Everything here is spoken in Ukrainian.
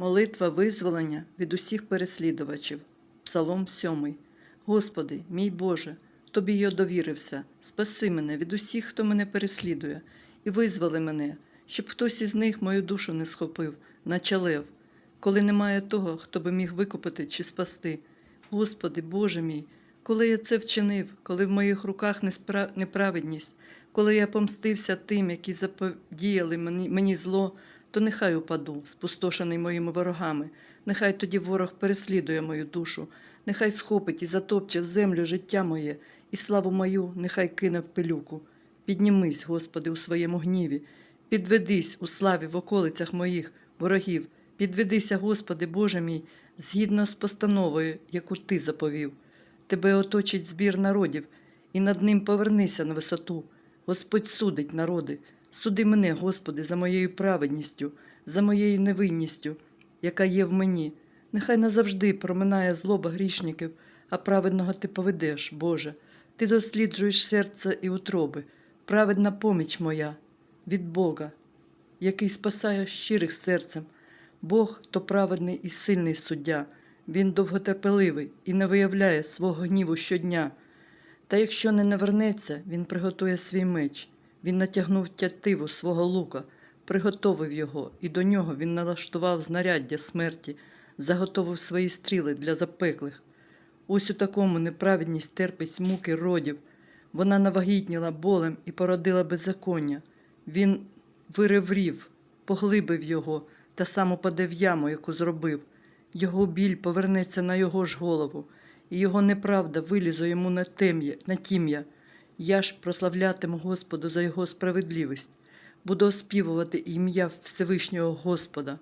Молитва визволення від усіх переслідувачів. Псалом 7. Господи, мій Боже, Тобі я довірився. Спаси мене від усіх, хто мене переслідує, і визволи мене, щоб хтось із них мою душу не схопив, наче коли немає того, хто би міг викупити чи спасти. Господи, Боже мій, коли я це вчинив, коли в моїх руках неправедність, коли я помстився тим, які заподіяли мені зло, то нехай упаду, спустошений моїми ворогами, нехай тоді ворог переслідує мою душу, нехай схопить і затопче в землю життя моє, і славу мою нехай кине в пилюку. Піднімись, Господи, у своєму гніві, підведись у славі в околицях моїх ворогів, підведися, Господи, Боже мій, згідно з постановою, яку Ти заповів. Тебе оточить збір народів, і над ним повернися на висоту. Господь судить народи. Суди мене, Господи, за моєю праведністю, за моєю невинністю, яка є в мені. Нехай назавжди проминає злоба грішників, а праведного ти поведеш, Боже. Ти досліджуєш серце і утроби, праведна поміч моя від Бога, який спасає щирих серцем. Бог то праведний і сильний суддя, він довготерпеливий і не виявляє свого гніву щодня. Та якщо не навернеться, він приготує свій меч. Він натягнув тятиву свого лука, приготовив його, і до нього він налаштував знаряддя смерті, заготовив свої стріли для запеклих. Ось у такому неправедність терпить муки родів. Вона навагітніла болем і породила беззаконня. Він виреврів, поглибив його та сам упаде в яму, яку зробив. Його біль повернеться на його ж голову, і його неправда вилізе йому на тем'я, на тім'я. Я ж прославлятиму Господу за його справедливість, буду оспівувати ім'я Всевишнього Господа.